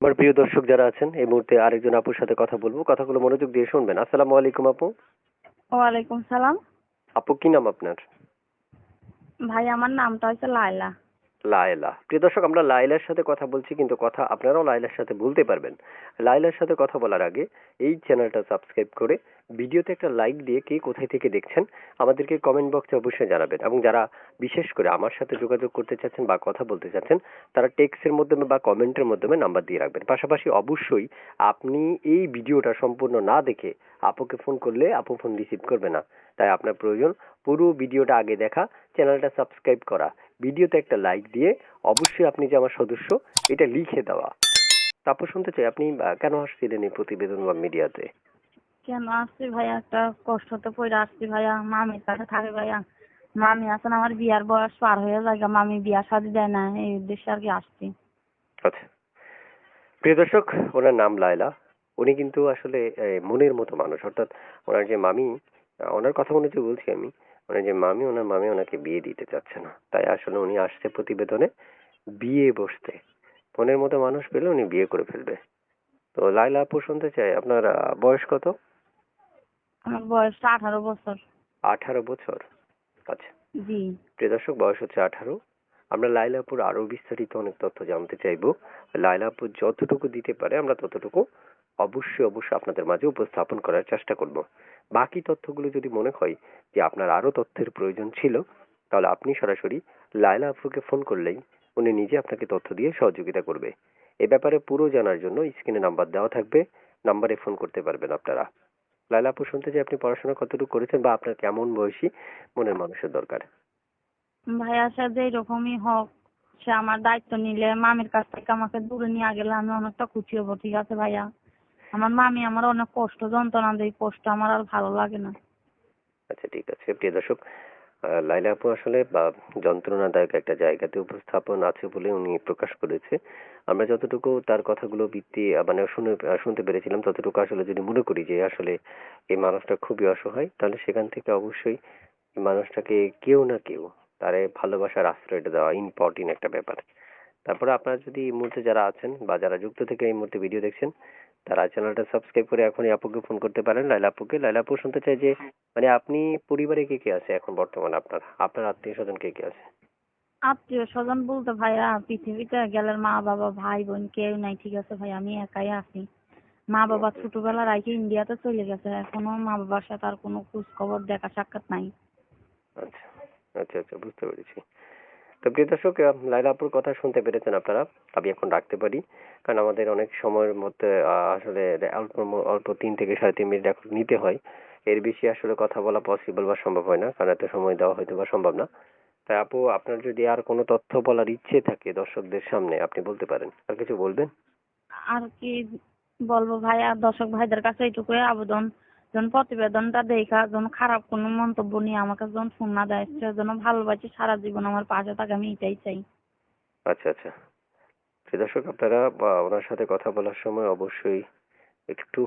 আমার প্রিয় দর্শক যারা আছেন এই মুহূর্তে আরেকজন আপুর সাথে কথা বলব। কথাগুলো মনোযোগ দিয়ে শুনবেন। আসসালামু আলাইকুম আপু। ওয়ালাইকুম সালাম। আপু কি নাম আপনার? ভাই আমার নামটা হচ্ছে লায়লা। লায়লা। প্রিয় দর্শক, আমরা লায়লার সাথে কথা বলছি, কিন্তু কথা আপনারাও লায়লার সাথে বলতে পারবেন। লায়লার সাথে কথা বলার আগে এই চ্যানেলটা সাবস্ক্রাইব করে ভিডিওতে একটা লাইক দিয়ে কে কোথায় থেকে দেখছেন, আমাদেরকে কমেন্ট বক্সে অবশ্যই জানাবেন। এবং যারা বিশেষ করে আমার সাথে যোগাযোগ করতে চাচ্ছেন বা কথা বলতে চাচ্ছেন, তারা টেক্সটের মাধ্যমে বা কমেন্টের মাধ্যমে নাম্বার দিয়ে রাখবেন। পাশাপাশি অবশ্যই আপনি এই ভিডিওটা সম্পূর্ণ না দেখে আপুকে ফোন করলে আপু ফোন রিসিভ করবে না। তাই আপনার প্রয়োজন পুরো ভিডিওটা আগে দেখা চ্যানেলটা সাবস্ক্রাইব করা। ভিডিওতে একটা লাইক দিয়ে অবশ্যই আপনি যে আমার সদস্য এটা লিখে দেওয়া। তারপর শুনতে চাই আপনি কেন আসছিলেন এই প্রতিবেদন বা মিডিয়াতে? কেন আসছি ভাইয়া? একটা কষ্টতে পড়ে আসছি ভাইয়া। মামির কাছে থাকে ভাইয়া। মামি আছেন আমার বিয়ার বয়স পার হয়ে যায় মামি বিয়া শাদি দেয় না এই উদ্দেশ্যে আর কি আসছি। আচ্ছা। প্রিয় দর্শক ওনার নাম লায়লা। উনি কিন্তু আসলে মনের মতো মানুষ। অর্থাৎ ওনার যে মামি ওনার কথা অনুযায়ী বলছি আমি। ওনার যে মামি ওনার মামি ওনাকে বিয়ে দিতে চাচ্ছে না। তাই আসলে উনি আসছে প্রতিবেদনে বিয়ে বসতে। মনের মতো মানুষ পেলে উনি বিয়ে করে ফেলবে। তো লাইলা আপু শুনতে চাই আপনার বয়স কত? আমার বয়সটা আঠারো বছর। আঠারো বছর? আচ্ছা। জি। প্রিয় দর্শক বয়স হচ্ছে আঠারো। আমরা লাইলাপুর আরও বিস্তারিত অনেক তথ্য জানতে চাইব। লাইলাপুর যতটুকু দিতে পারে আমরা ততটুকু অবশ্যই অবশ্যই আপনাদের মাঝে উপস্থাপন করার চেষ্টা করব। বাকি তথ্যগুলো যদি মনে হয় যে আপনার আরও তথ্যের প্রয়োজন ছিল, তাহলে আপনি সরাসরি লাইলা আপুকে ফোন করলেই উনি নিজে আপনাকে তথ্য দিয়ে সহযোগিতা করবে। এ ব্যাপারে পুরো জানার জন্য স্ক্রিনে নাম্বার দেওয়া থাকবে, নাম্বারে ফোন করতে পারবেন আপনারা। লায়লা আপু, শুনতে যে আপনি পড়াশোনা কতটুকু করেছেন বা আপনার কেমন বয়সী মনের মানুষের দরকার? ভাইয়া, সে যেরকমই হোক, সে আমার দায়িত্ব নিলে মামির কাছ থেকে আমাকে দূরে নিয়ে গেলে আমি অনেকটা খুশি হব, ঠিক আছে ভাইয়া? আমার মামি আমার অনেক কষ্ট যন্ত্রণা দেয় কষ্ট আমার আর ভালো লাগে না। আচ্ছা ঠিক আছে। প্রিয় দর্শক লাইলা আপু আসলে বা যন্ত্রণাদায়ক একটা জায়গাতে উপস্থাপন আছে বলে উনি প্রকাশ করেছে। আমরা যতটুকু তার কথাগুলো আহ, মানে শুনে শুনতে পেরেছিলাম ততটুকু আসলে যদি মনে করি যে আসলে এই মানুষটা খুবই অসহায় তাহলে সেখান থেকে অবশ্যই এই মানুষটাকে কেউ না কেউ তারে ভালোবাসার আশ্রয়টা দেওয়া ইম্পর্টেন্ট একটা ব্যাপার। তারপরে আপনারা যদি এই মুহূর্তে যারা আছেন বা যারা যুক্ত থেকে এই মুহূর্তে ভিডিও দেখছেন তারা চ্যানেলটা সাবস্ক্রাইব করে এখনই আপুকে ফোন করতে পারেন। লাইলা আপুকে। লাইলা আপু শুনতে চাই যে মানে আপনি পরিবারে কে কে আছে এখন বর্তমানে আপনার? আপনার আত্মীয় স্বজন কে কে আছে? আত্মীয় স্বজন বলতে ভাইয়া পৃথিবীতে গেলের মা বাবা ভাই বোন কেউ নাই ঠিক আছে ভাই আমি একাই আছি। মা বাবা ছোটবেলা রাখি ইন্ডিয়াতে চলে গেছে এখনও মা বাবার সাথে আর কোনো খোঁজ খবর দেখা সাক্ষাৎ নাই। আচ্ছা আচ্ছা আচ্ছা বুঝতে পেরেছি। তো প্রিয় দর্শক লাইলা আপুর কথা শুনতে পেরেছেন আপনারা, আমি এখন রাখতে পারি। কারণ আমাদের অনেক সময়ের মধ্যে আসলে অল্প অল্প তিন থেকে সাড়ে তিন মিনিট এখন নিতে হয়। এর বেশি আসলে কথা বলা পসিবল বা সম্ভব হয় না, কারণ এত সময় দেওয়া হয়তো বা সম্ভব না। তাই আপু, আপনার যদি আর কোনো তথ্য বলার ইচ্ছে থাকে দর্শকদের সামনে, আপনি বলতে পারেন। আর কিছু বলবেন? আর কি বলব ভাই আর দর্শক ভাইদের কাছে এইটুকুই আবেদন। যেন প্রতিবেদনটা দেখা যেন খারাপ কোনো মন্তব্য নিয়ে আমাকে যেন ফোন না দেয় সে যেন ভালোবাসে সারা জীবন আমার পাশে থাকে আমি এটাই চাই। আচ্ছা আচ্ছা। দর্শক আপনারা ওনার সাথে কথা বলার সময় অবশ্যই একটু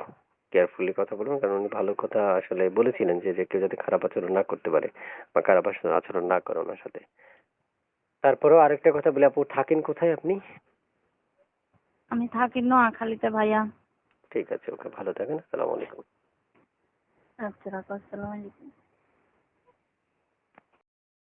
কেয়ারফুলি কথা বলুন কারণ উনি ভালো কথা আসলে বলেছিলেন যে যে কেউ যাতে খারাপ আচরণ না করতে পারে বা খারাপ আচরণ না করে ওনার সাথে। তারপরেও আরেকটা কথা বলে আপু থাকেন কোথায় আপনি? আমি থাকি নোয়াখালীতে ভাইয়া। ঠিক আছে ওকে ভালো থাকেন আসসালামু আলাইকুম। আচ্ছা রাখো আসসালামু আলাইকুম।